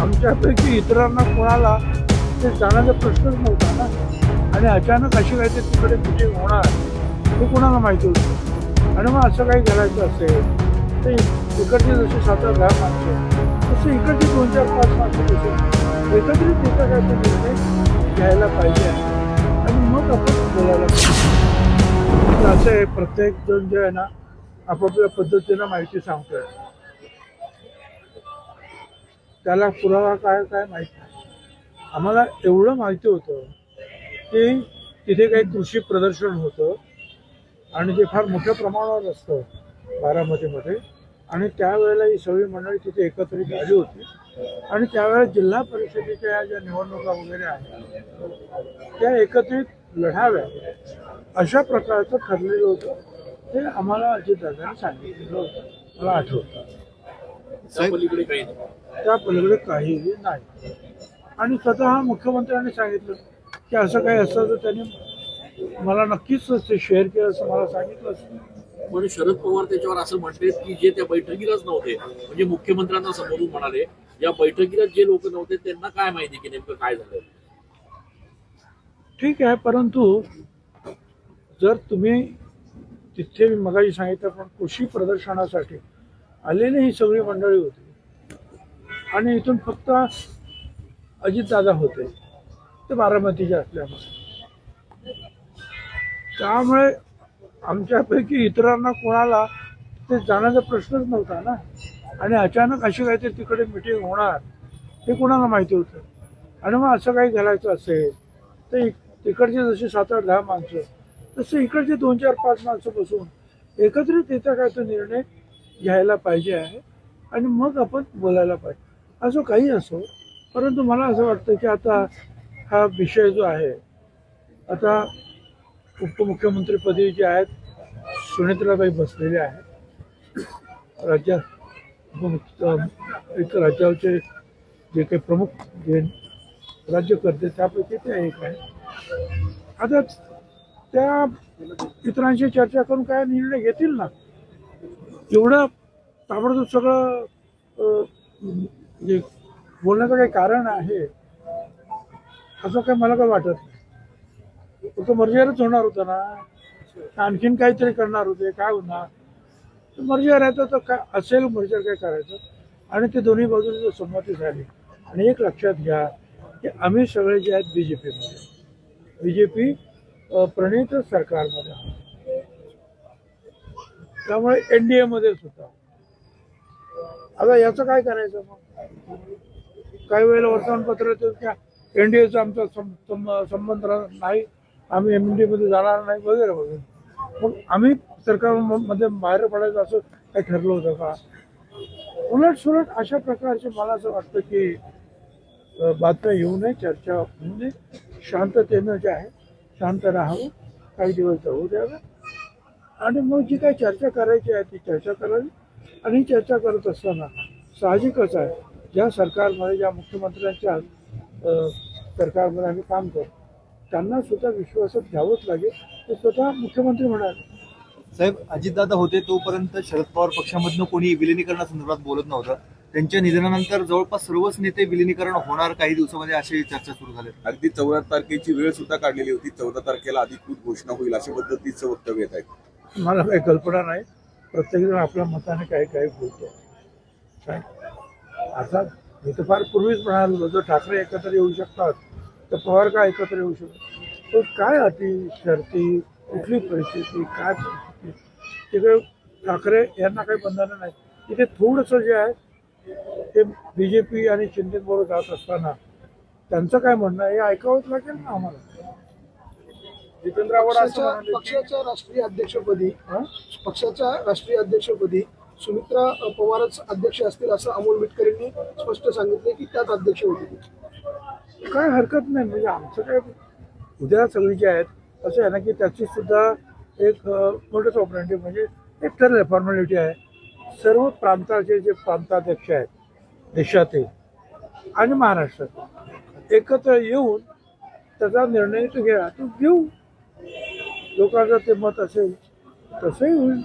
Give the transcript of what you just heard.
आमच्यापैकी इतरांना कोणाला ते जाण्याचा प्रश्नच नव्हता ना. आणि अचानक अशी काहीतरी तिकडे कुठे होणार हे कोणाला माहिती होतं? आणि मग असं काही करायचं असेल ते इकडची जशी सात आठ दहा माणसं तसे इकडचे दोन चार पाच माणसं कशी एकत्रित तिथं काय निर्णय घ्यायला पाहिजे. आणि मग आपण बोलायला पाहिजे. असं आहे प्रत्येक जण जे आहे ना आपापल्या पद्धतीनं माहिती सांगतोय. त्याला पुरावा काय काय माहीत नाही. आम्हाला एवढं माहिती होतं की तिथे काही कृषी प्रदर्शन होतं आणि ते फार मोठ्या प्रमाणावर असतं बारामतीमध्ये. आणि त्यावेळेला ही सगळी मंडळी तिथे एकत्रित आली होती. आणि त्यावेळेला जिल्हा परिषदेच्या या ज्या निवडणुका वगैरे आहेत त्या एकत्रित लढाव्या अशा प्रकारचं ठरलेलं होतं. ते आम्हाला अजितदादांनी सांगितलेलं होतं. मला आठवतं. त्या पलीकडे काही नाही. त्या पलीकडे काहीही नाही. आणि स्वतः मुख्यमंत्र्यांनी सांगितलं की असं काही असतं तर त्यांनी मला नक्कीच ते शेअर केलं असं मला सांगितलं असतं पण शरद पवार त्याच्यावर असं म्हणते की जे त्या बैठकीलाच नव्हते म्हणजे मुख्यमंत्र्यांना समोरून म्हणाले या बैठकीला जे लोक नव्हते त्यांना काय माहिती की नेमकं काय झालं? ठीक आहे परंतु जर तुम्ही तिथे मी मगाशी सांगितलं पण कृषी प्रदर्शनासाठी आलेली ही सगळी मंडळी होती. आणि इथून फक्त अजितदादा होते. ते बारामतीचे असल्यामुळे. त्यामुळे आमच्यापैकी इतरांना कोणाला ते जाण्याचा प्रश्नच नव्हता ना. आणि अचानक अशी काहीतरी तिकडे मिटिंग होणार हे कोणाला माहिती होतं? आणि मग असं काही घालायचं असेल तर तिकडचे तिकडची जशी सात आठ दहा माणसं तसे इकडचे दोन चार पाच माणसं बसून एकत्रित येता काय तो निर्णय घ्यायला पाहिजे आहे आणि मग आपण बोलायला पाहिजे. असं काही असो परंतु मला असं वाटतं की आता हा विषय जो आहे आता उपमुख्यमंत्रीपदी जे आहेत सुनेत्राबाई बसलेले आहेत. राज्या एक राज्याचे जे काही प्रमुख जे राज्यकर्ते त्यापैकी ते एक आहे आता त्या इतरांशी चर्चा करून काय निर्णय घेतील ना? एवढं ताबडतोब सगळं म्हणजे बोलण्याचं काही कारण आहे असं काही मला काय वाटत नाही. फक्त मर्जीवरच होणार होता ना. आणखीन काहीतरी करणार होते काय होणार? मर्जीवर आहे तर काय असेल मर्जीवर काय करायचं. आणि ते दोन्ही बाजूने जर संमती झाली आणि एक लक्षात घ्या की आम्ही सगळे जे आहेत बी जे पीमध्ये बी जे पी प्रणित सरकारमध्ये त्यामुळे एन डी एमध्येच होता आता याचं काय करायचं मग? काही वेळेला वर्तमानपत्र एनडीएचा एन डी एचा आमचा सं- संबंध नाही. आम्ही एम डी मध्ये जाणार नाही वगैरे वगैरे. मग आम्ही सरकारमध्ये बाहेर पडायचं असं काही ठरलं होतं का? उलट सुलट अशा प्रकारचे मला असं वाटतं की बातम्या येऊ नये चर्चा होऊ नये शांततेनं जे आहे शांत राहावं काही दिवस जाऊ द्यावं. आणि मग जी काही चर्चा करायची आहे ती चर्चा करावी. आणि चर्चा करत असताना साहजिकच आहे. ज्या सरकारमध्ये ज्या मुख्यमंत्र्यांच्या सरकारमध्ये आम्ही काम करतो त्यांना सुद्धा विश्वासात घ्यावंच लागेल. ते स्वतः मुख्यमंत्री म्हणाले. साहेब अजितदादा होते तोपर्यंत शरद पवार पक्षामधनं कोणी विलिनीकरणासंदर्भात बोलत नव्हतं. त्यांच्या निधनानंतर जवळपास सर्वच नेते विलिनीकरण होणार काही दिवसामध्ये अशी चर्चा सुरू झाली. अगदी चौदा तारखेची वेळ सुद्धा काढलेली होती. चौदा तारखेला अधिकृत घोषणा होईल अशा पद्धतीचं वक्तव्य येत आहे. मला काही कल्पना नाही. प्रत्येकजण आपल्या मताने काही काही बोलतो. काय? आता मी तर फार पूर्वीच म्हणालो जर ठाकरे एकत्र येऊ शकतात तर पवार का एकत्र येऊ शकतात? तो काय अटी शर्ती कुठली परिस्थिती काय परिस्थिती? तिकडे ठाकरे यांना काही बंधनं नाही. तिथे थोडंसं जे आहे ते बी जे पी आणि शिंदेबरोबर जात असताना त्यांचं काय म्हणणं हे ऐकावंच लागेल ना आम्हाला. जितेंद्र आव्हाड असं पक्षाच्या म्हणाले की पक्षाच्या राष्ट्रीय अध्यक्षपदी? पक्षाच्या राष्ट्रीय अध्यक्षपदी सुमित्रा पवारच अध्यक्ष असतील असं अमोल मिटकरींनी स्पष्ट सांगितले की त्याच अध्यक्ष होतील काय हरकत नाही म्हणजे आमचं काय उद्या सगळी जे आहेत असं आहे ना की त्याची सुद्धा एक मोठंच ऑपरेटिव म्हणजे एक ठरलं फॉर्मॅलिटी आहे. सर्व प्रांताचे जे प्रांताध्यक्ष आहेत देशातील आणि महाराष्ट्रातील एकत्र येऊन त्याचा निर्णय तो घ्या तो घेऊ. लोकांचं ते मत असेल तसंही होईल.